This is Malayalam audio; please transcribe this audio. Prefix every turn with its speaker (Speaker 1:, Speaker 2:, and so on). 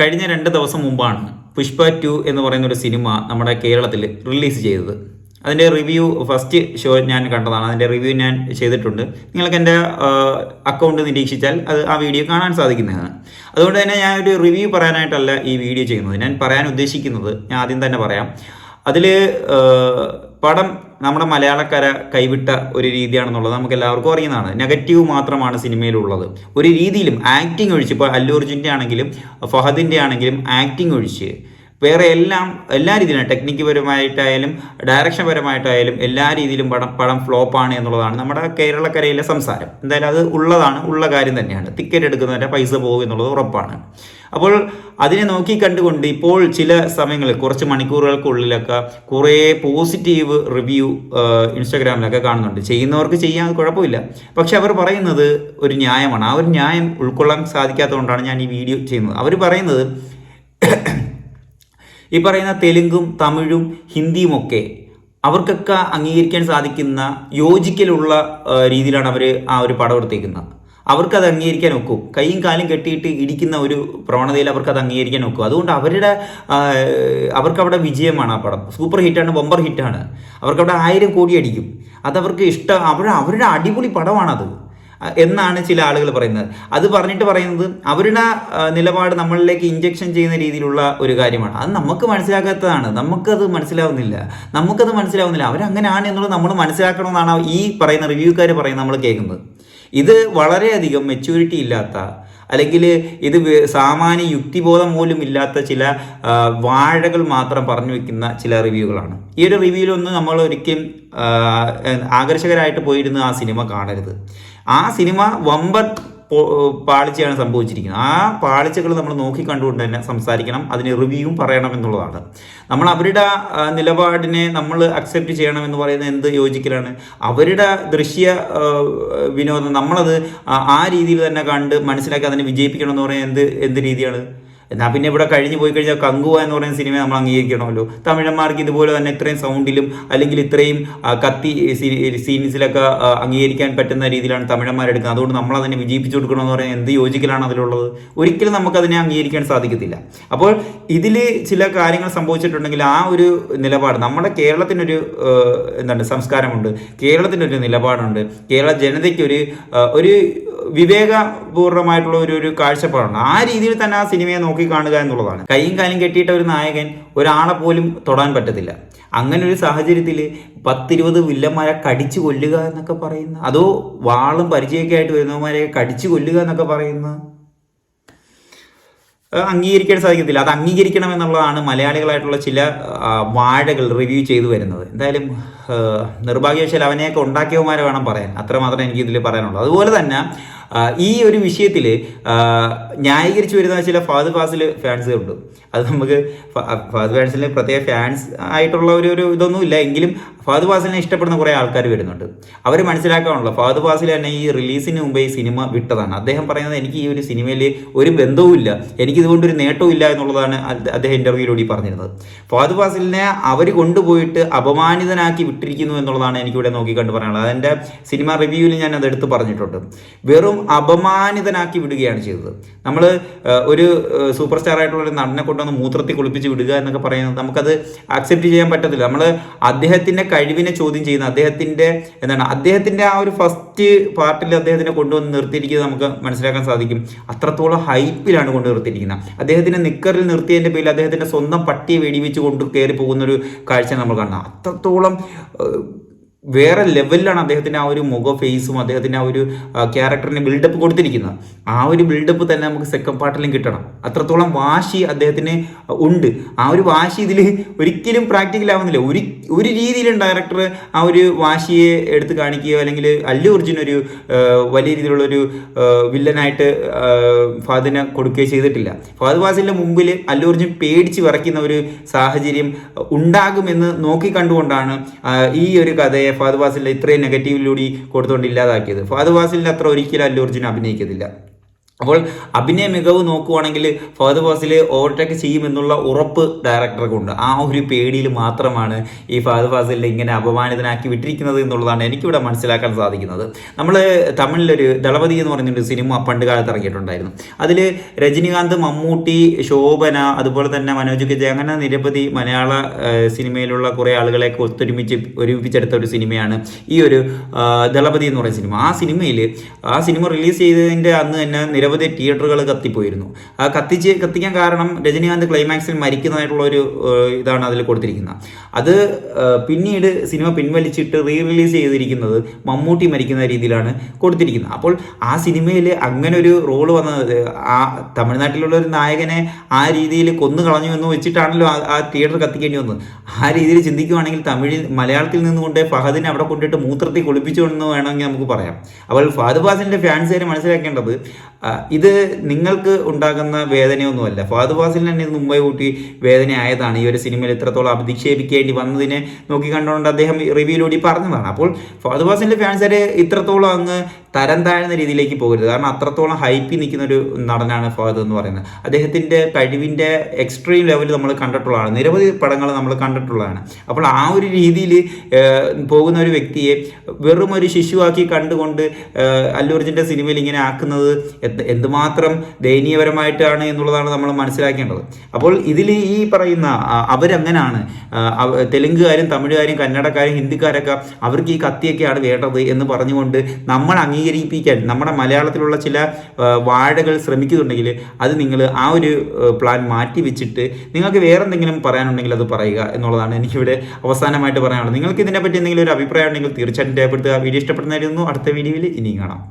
Speaker 1: കഴിഞ്ഞ രണ്ട് ദിവസം മുമ്പാണ് പുഷ്പ ടു എന്ന് പറയുന്ന ഒരു സിനിമ നമ്മുടെ കേരളത്തിൽ റിലീസ് ചെയ്തത്. അതിന്റെ റിവ്യൂ ഫസ്റ്റ് ഷോ ഞാൻ കണ്ടതാണ്. അതിന്റെ റിവ്യൂ ഞാൻ ചെയ്തിട്ടുണ്ട്. നിങ്ങൾക്ക് എന്റെ അക്കൗണ്ട് നിരീക്ഷിച്ചാൽ അത് ആ വീഡിയോ കാണാൻ സാധിക്കുന്നതാണ്. അതുകൊണ്ട് തന്നെ ഞാൻ ഒരു റിവ്യൂ പറയാനായിട്ടല്ല ഈ വീഡിയോ ചെയ്യുന്നത്. ഞാൻ പറയാൻ ഉദ്ദേശിക്കുന്നത് ഞാൻ ആദ്യം തന്നെ പറയാം. അതിൽ പടം നമ്മുടെ മലയാളക്കര കൈവിട്ട ഒരു രീതിയാണെന്നുള്ളത് നമുക്ക് എല്ലാവർക്കും അറിയുന്നതാണ്. നെഗറ്റീവ് മാത്രമാണ് സിനിമയിലുള്ളത്. ഒരു രീതിയിലും ആക്ടിങ് ഒഴിച്ച് ഇപ്പോൾ അല്ലു അർജുന്റെ ആണെങ്കിലും ഫഹദിന്റെ ആണെങ്കിലും ആക്ടിങ് ഒഴിച്ച് വേറെ എല്ലാം എല്ലാ രീതിയിലും ടെക്നിക്ക് പരമായിട്ടായാലും ഡയറക്ഷൻ പരമായിട്ടായാലും എല്ലാ രീതിയിലും പടം പടം ഫ്ലോപ്പാണ് എന്നുള്ളതാണ് നമ്മുടെ കേരളക്കരയിലെ സംസാരം. എന്തായാലും അത് ഉള്ളതാണ് ഉള്ള കാര്യം തന്നെയാണ്. ടിക്കറ്റ് എടുക്കുന്നതിന്റെ പൈസ പോകും എന്നുള്ളത് ഉറപ്പാണ്. അപ്പോൾ അതിനെ നോക്കി കണ്ടുകൊണ്ട് ഇപ്പോൾ ചില സമയങ്ങളിൽ കുറച്ച് മണിക്കൂറുകൾക്കുള്ളിലൊക്കെ കുറേ പോസിറ്റീവ് റിവ്യൂ ഇൻസ്റ്റാഗ്രാമിലൊക്കെ കാണുന്നുണ്ട്. ചെയ്യുന്നവർക്ക് ചെയ്യാൻ കുഴപ്പമില്ല. പക്ഷെ അവർ പറയുന്നത് ഒരു ന്യായമാണ്. ആ ഒരു ന്യായം ഉൾക്കൊള്ളാൻ സാധിക്കാത്തതുകൊണ്ടാണ് ഞാൻ ഈ വീഡിയോ ചെയ്യുന്നത്. അവർ പറയുന്നത് ഈ പറയുന്ന തെലുങ്കും തമിഴും ഹിന്ദിയും ഒക്കെ അവർക്കൊക്കെ അംഗീകരിക്കാൻ സാധിക്കുന്ന യോജിക്കലുള്ള രീതിയിലാണ് അവർ ആ ഒരു പടം എടുത്തേക്കുന്നത്. അവർക്കത് അംഗീകരിക്കാൻ ഒക്കും. കൈയും കാലും കെട്ടിയിട്ട് ഇടിക്കുന്ന ഒരു പ്രവണതയിൽ അവർക്കത് അംഗീകരിക്കാൻ ഒക്കും. അതുകൊണ്ട് അവരുടെ അവർക്കവിടെ വിജയമാണ് ആ പടം. Super ഹിറ്റാണ് bumper ഹിറ്റാണ്. അവർക്കവിടെ ആയിരം കോടി അടിക്കും. അതവർക്ക് ഇഷ്ടം അവരുടെ അവരുടെ അടിപൊളി പടമാണത്. എന്നാണ് ചില ആളുകൾ പറയുന്നത്. അത് പറഞ്ഞിട്ട് പറയുന്നത് അവരുടെ നിലപാട് നമ്മളിലേക്ക് ഇഞ്ചക്ഷൻ ചെയ്യുന്ന രീതിയിലുള്ള ഒരു കാര്യമാണ്. അത് നമുക്ക് മനസ്സിലാക്കാത്തതാണ്. നമുക്കത് മനസ്സിലാവുന്നില്ല. നമുക്കത് മനസ്സിലാവുന്നില്ല. അവരങ്ങനെയാണ് എന്നുള്ളത് നമ്മൾ മനസ്സിലാക്കണമെന്നാണ് ഈ പറയുന്ന റിവ്യൂക്കാർ പറയുന്നത് നമ്മൾ കേൾക്കുന്നത്. ഇത് വളരെയധികം മെച്യൂരിറ്റി ഇല്ലാത്ത അല്ലെങ്കിൽ ഇത് സാമാന്യ യുക്തിബോധം പോലും ഇല്ലാത്ത ചില വാഴകൾ മാത്രം പറഞ്ഞു വെക്കുന്ന ചില റിവ്യൂകളാണ്. ഈ ഒരു റിവ്യൂലൊന്നും നമ്മൾ ഒരിക്കലും ആകർഷകരായിട്ട് പോയിരുന്ന് ആ സിനിമ കാണരുത്. ആ സിനിമ വമ്പൻ പാളിച്ചയാണ് സംഭവിച്ചിരിക്കുന്നത്. ആ പാളിച്ചകൾ നമ്മൾ നോക്കി കണ്ടുകൊണ്ട് തന്നെ സംസാരിക്കണം അതിന് റിവ്യൂവും പറയണം എന്നുള്ളതാണ്. നമ്മൾ അവരുടെ നിലപാടിനെ നമ്മൾ അക്സെപ്റ്റ് ചെയ്യണം എന്ന് പറയുന്നത് എന്ത് യോജിക്കലാണ്? അവരുടെ ദൃശ്യ വിനോദം നമ്മളത് ആ രീതിയിൽ തന്നെ കണ്ട് മനസ്സിലാക്കി അതിനെ വിജയിപ്പിക്കണം എന്ന് പറയുന്നത് എന്ത് എന്ത് രീതിയാണ്? എന്നാൽ പിന്നെ ഇവിടെ കഴിഞ്ഞു പോയി കഴിഞ്ഞാൽ കങ്കുവ എന്ന് പറയുന്ന സിനിമ നമ്മൾ അംഗീകരിക്കണമല്ലോ. തമിഴന്മാർക്ക് ഇതുപോലെ തന്നെ ഇത്രയും സൗണ്ടിലും അല്ലെങ്കിൽ ഇത്രയും കത്തി സീൻസിലൊക്കെ അംഗീകരിക്കാൻ പറ്റുന്ന രീതിയിലാണ് തമിഴന്മാർ എടുക്കുന്നത്. അതുകൊണ്ട് നമ്മൾ അതിനെ വിജയിപ്പിച്ചു കൊടുക്കണം എന്ന് പറയുന്നത് എന്ത് യോജിക്കലാണ് അതിലുള്ളത്? ഒരിക്കലും നമുക്കതിനെ അംഗീകരിക്കാൻ സാധിക്കത്തില്ല. അപ്പോൾ ഇതിൽ ചില കാര്യങ്ങൾ സംഭവിച്ചിട്ടുണ്ടെങ്കിൽ ആ ഒരു നിലപാട് നമ്മുടെ കേരളത്തിനൊരു എന്താണ് സംസ്കാരമുണ്ട്. കേരളത്തിനൊരു നിലപാടുണ്ട്. കേരള ജനതയ്ക്കൊരു ഒരു വിവേകപൂർണമായിട്ടുള്ള ഒരു ഒരു കാഴ്ചപ്പാടുണ്ട്. ആ രീതിയിൽ തന്നെ ആ സിനിമയെ നോക്കി കാണുക എന്നുള്ളതാണ്. കൈയും കാലും കെട്ടിയിട്ട ഒരു നായകൻ ഒരാളെ പോലും തൊടാൻ പറ്റത്തില്ല. അങ്ങനെ ഒരു സാഹചര്യത്തിൽ പത്തിരുപത് വില്ലന്മാരെ കടിച്ചു കൊല്ലുക എന്നൊക്കെ പറയുന്ന അതോ വാളും പരിചയമൊക്കെ ആയിട്ട് വരുന്നവന്മാരെ കടിച്ചു കൊല്ലുക എന്നൊക്കെ പറയുന്ന അംഗീകരിക്കാൻ സാധിക്കത്തില്ല. അത് അംഗീകരിക്കണം എന്നുള്ളതാണ് മലയാളികളായിട്ടുള്ള ചില വാഴകൾ റിവ്യൂ ചെയ്തു വരുന്നത്. എന്തായാലും നിർഭാഗ്യവശാൽ അവനെയൊക്കെ ഉണ്ടാക്കിയവന്മാരെ വേണം പറയാൻ. അത്രമാത്രം എനിക്ക് ഇതിൽ പറയാനുള്ളൂ. അതുപോലെ തന്നെ ഈ ഒരു വിഷയത്തിൽ ന്യായീകരിച്ചു വരുന്ന ചില ഫാദ് ഫാസിൽ ഫാൻസുകളുണ്ട്. അത് നമുക്ക് ഫാദർ ഫാദ് ഫാൻസിൽ പ്രത്യേക ഫാൻസ് ആയിട്ടുള്ള ഒരു ഒരു ഇതൊന്നും ഇല്ല. എങ്കിലും ഫാദ് ഫാസിലിനെ ഇഷ്ടപ്പെടുന്ന കുറേ ആൾക്കാർ വരുന്നുണ്ട്. അവർ മനസ്സിലാക്കാനുള്ള ഫാദ് ഫാസിൽ തന്നെ ഈ റിലീസിന് മുമ്പേ ഈ സിനിമ വിട്ടതാണ്. അദ്ദേഹം പറയുന്നത് എനിക്ക് ഈ ഒരു സിനിമയിൽ ഒരു ബന്ധവുമില്ല എനിക്ക് ഇതുകൊണ്ട് ഒരു നേട്ടവും ഇല്ല എന്നുള്ളതാണ് അദ്ദേ- അദ്ദേഹം ഇന്റർവ്യൂയിലൂടെ പറഞ്ഞിരുന്നത്. ഫാദ് ഫാസിലിനെ അവർ കൊണ്ടുപോയിട്ട് അപമാനിതനാക്കി വിട്ടിരിക്കുന്നു എന്നുള്ളതാണ് എനിക്കിവിടെ നോക്കിക്കണ്ട് പറയാനുള്ളത്. അതെന്റെ സിനിമ റിവ്യൂവിൽ ഞാൻ അത് എടുത്ത് പറഞ്ഞിട്ടുണ്ട്. വെറും അപമാനിതനാക്കി വിടുകയാണ് ചെയ്തത്. നമ്മൾ ഒരു സൂപ്പർ സ്റ്റാർ ആയിട്ടുള്ള ഒരു നടനെ കൊണ്ടുവന്ന് മൂത്രത്തിൽ കുളിപ്പിച്ച് വിടുക എന്നൊക്കെ പറയുന്നത് നമുക്കത് അക്സെപ്റ്റ് ചെയ്യാൻ പറ്റത്തില്ല. നമ്മൾ അദ്ദേഹത്തിന്റെ കഴിവിനെ ചോദ്യം ചെയ്യുന്ന അദ്ദേഹത്തിന്റെ എന്താണ് അദ്ദേഹത്തിന്റെ ആ ഒരു ഫസ്റ്റ് പാർട്ടിൽ അദ്ദേഹത്തിനെ കൊണ്ടുവന്ന് നിർത്തിയിരിക്കുന്നത് നമുക്ക് മനസ്സിലാക്കാൻ സാധിക്കും. അത്രത്തോളം ഹൈപ്പിലാണ് കൊണ്ട് നിർത്തിയിരിക്കുന്നത്. അദ്ദേഹത്തിന്റെ നിക്കറിൽ നിർത്തിയതിന്റെ പേരിൽ അദ്ദേഹത്തിന്റെ സ്വന്തം പട്ടിയെ വെടിവെച്ച് കൊണ്ട് കയറി പോകുന്നൊരു കാഴ്ച നമ്മൾ കാണുന്നത്. അത്രത്തോളം വേറെ ലെവലിലാണ് അദ്ദേഹത്തിന്റെ ആ ഒരു മുഖ ഫേസും അദ്ദേഹത്തിന്റെ ആ ഒരു ക്യാരക്ടറിന് ബിൽഡപ്പ് കൊടുത്തിരിക്കുന്നത്. ആ ഒരു ബിൽഡപ്പ് തന്നെ നമുക്ക് സെക്കൻഡ് പാർട്ടിലും കിട്ടണം. അത്രത്തോളം വാശി അദ്ദേഹത്തിന് ഉണ്ട്. ആ ഒരു വാശി ഇതിൽ ഒരിക്കലും പ്രാക്ടിക്കൽ ആവുന്നില്ല. ഒരു ഒരു രീതിയിലും ഡയറക്ടർ ആ ഒരു വാശിയെ എടുത്ത് കാണിക്കുകയോ അല്ലെങ്കിൽ അല്ലു അർജുൻ ഒരു വലിയ രീതിയിലുള്ള ഒരു വില്ലനായിട്ട് ഫാദിനെ കൊടുക്കുകയോ ചെയ്തിട്ടില്ല. ഫാദ് ഫാസിലിന്റെ മുമ്പിൽ അല്ലു അർജുൻ പേടിച്ച് വിറയ്ക്കുന്ന ഒരു സാഹചര്യം ഉണ്ടാകുമെന്ന് നോക്കി കണ്ടുകൊണ്ടാണ് ഈ ഒരു കഥയെ ഫാദ് ഫാസിലിനെ ഇത്രയും നെഗറ്റീവിലൂടെ കൊടുത്തുകൊണ്ട് ഇല്ലാതാക്കിയത്. ഫാദ് വാസിലിന് അത്ര ഒരിക്കലും അല്ലു അർജുൻ അഭിനയിക്കത്തില്ല. അപ്പോൾ അഭിനയ മികവ് നോക്കുവാണെങ്കിൽ ഫഹദ് ഫാസിൽ ഓവർടേക്ക് ചെയ്യുമെന്നുള്ള ഉറപ്പ് ഡയറക്ടർക്കുണ്ട് ആ ഒരു പേടിയിൽ മാത്രമാണ് ഈ ഫഹദ് ഫാസിലിനെ ഇങ്ങനെ അപമാനിതനാക്കി വിട്ടിരിക്കുന്നത് എന്നുള്ളതാണ് എനിക്കിവിടെ മനസ്സിലാക്കാൻ സാധിക്കുന്നത്. നമ്മൾ തമിഴിലൊരു ദളപതി എന്ന് പറഞ്ഞൊരു സിനിമ പണ്ട് കാലത്ത് ഇറങ്ങിയിട്ടുണ്ടായിരുന്നു. അതിൽ രജനികാന്ത് മമ്മൂട്ടി ശോഭന അതുപോലെ തന്നെ മനോജ് കെ അങ്ങനെ നിരവധി മലയാള സിനിമയിലുള്ള കുറേ ആളുകളെയൊക്കെ ഒത്തൊരുമിച്ച് ഒരുമിപ്പിച്ചെടുത്ത ഒരു സിനിമയാണ് ഈ ഒരു ദളപതി എന്ന് പറയുന്ന സിനിമ. ആ സിനിമയിൽ ആ സിനിമ റിലീസ് ചെയ്തതിന്റെ അന്ന് തന്നെ നിരവധി തിയേറ്ററുകൾ കത്തിപ്പോയിരുന്നു. ആ കത്തിച്ച് കത്തിക്കാൻ കാരണം രജനീകാന്ത് ക്ലൈമാക്സിൽ മരിക്കുന്നതായിട്ടുള്ള ഒരു ഇതാണ് അതിൽ കൊടുത്തിരിക്കുന്നത്. അത് പിന്നീട് സിനിമ പിൻവലിച്ചിട്ട് റീ റിലീസ് ചെയ്തിരിക്കുന്നത് മമ്മൂട്ടി മരിക്കുന്ന രീതിയിലാണ് കൊടുത്തിരിക്കുന്നത്. അപ്പോൾ ആ സിനിമയിൽ അങ്ങനെ ഒരു റോൾ വന്നത് ആ തമിഴ്നാട്ടിലുള്ള ഒരു നായകനെ ആ രീതിയിൽ കൊന്നു കളഞ്ഞു എന്ന് വെച്ചിട്ടാണല്ലോ ആ- തിയേറ്റർ കത്തിക്കേണ്ടി വന്നത്. ആ രീതിയിൽ ചിന്തിക്കുകയാണെങ്കിൽ തമിഴിൽ മലയാളത്തിൽ നിന്നുകൊണ്ട് ഫഹദിനെ അവിടെ കൊണ്ടിട്ട് മൂത്രത്തിൽ കുളിപ്പിച്ചു എന്ന് വേണമെങ്കിൽ നമുക്ക് പറയാം. അപ്പോൾ ഫഹദ് ഫാസിന്റെ ഫാൻസുകാർ മനസ്സിലാക്കേണ്ടത് ഇത് നിങ്ങൾക്ക് ഉണ്ടാകുന്ന വേദനയൊന്നുമല്ല. ഫഹദ് ഫാസിലിന് തന്നെ ഇത് മുമ്പേ കൂട്ടി വേദനയായതാണ്. ഈ ഒരു സിനിമയിൽ ഇത്രത്തോളം അധിക്ഷേപിക്കേണ്ടി വന്നതിനെ നോക്കി കണ്ടുകൊണ്ട് അദ്ദേഹം റിവ്യൂലൂടി പറഞ്ഞതാണ്. അപ്പോൾ ഫഹദ് ഫാസിലിന്റെ ഫാൻസുകാർ ഇത്രത്തോളം അങ്ങ് തരം താഴ്ന്ന രീതിയിലേക്ക് പോകരുത്. കാരണം അത്രത്തോളം ഹൈപ്പിൽ നിൽക്കുന്ന ഒരു നടനാണ് ഫഹദ് എന്ന് പറയുന്നത്. അദ്ദേഹത്തിന്റെ കഴിവിന്റെ എക്സ്ട്രീം ലെവൽ നമ്മൾ കണ്ടിട്ടുള്ളതാണ്. നിരവധി പടങ്ങൾ നമ്മൾ കണ്ടിട്ടുള്ളതാണ്. അപ്പോൾ ആ ഒരു രീതിയിൽ പോകുന്ന ഒരു വ്യക്തിയെ വെറും ഒരു ശിശുവാക്കി കണ്ടുകൊണ്ട് അല്ലൂർജിന്റെ സിനിമയിൽ ഇങ്ങനെ ആക്കുന്നത് എന്ത് എന്തുമാത്രം ദയനീയപരമായിട്ടാണ് എന്നുള്ളതാണ് നമ്മൾ മനസ്സിലാക്കേണ്ടത്. അപ്പോൾ ഇതിൽ ഈ പറയുന്ന അവരങ്ങനാണ് തെലുങ്കുകാരും തമിഴുകാരും കന്നഡക്കാരും ഹിന്ദിക്കാരൊക്കെ അവർക്ക് ഈ കത്തിയൊക്കെയാണ് വേണ്ടത് എന്ന് പറഞ്ഞുകൊണ്ട് നമ്മൾ അംഗീകരിപ്പിക്കാൻ നമ്മുടെ മലയാളത്തിലുള്ള ചില വാഴകൾ ശ്രമിക്കുന്നുണ്ടെങ്കിൽ അത് നിങ്ങൾ ആ ഒരു പ്ലാൻ മാറ്റി വെച്ചിട്ട് നിങ്ങൾക്ക് വേറെ എന്തെങ്കിലും പറയാനുണ്ടെങ്കിൽ അത് പറയുക എന്നുള്ളതാണ് എനിക്കിവിടെ അവസാനമായിട്ട് പറയാനുള്ളത്. നിങ്ങൾക്ക് ഇതിനെപ്പറ്റി എന്തെങ്കിലും ഒരു അഭിപ്രായം ഉണ്ടെങ്കിൽ തീർച്ചയായിട്ടും രേഖപ്പെടുത്തുക. വീഡിയോ ഇഷ്ടപ്പെടുന്നതായിരുന്നു അടുത്ത വീഡിയോയിൽ ഇനിയും കാണാം.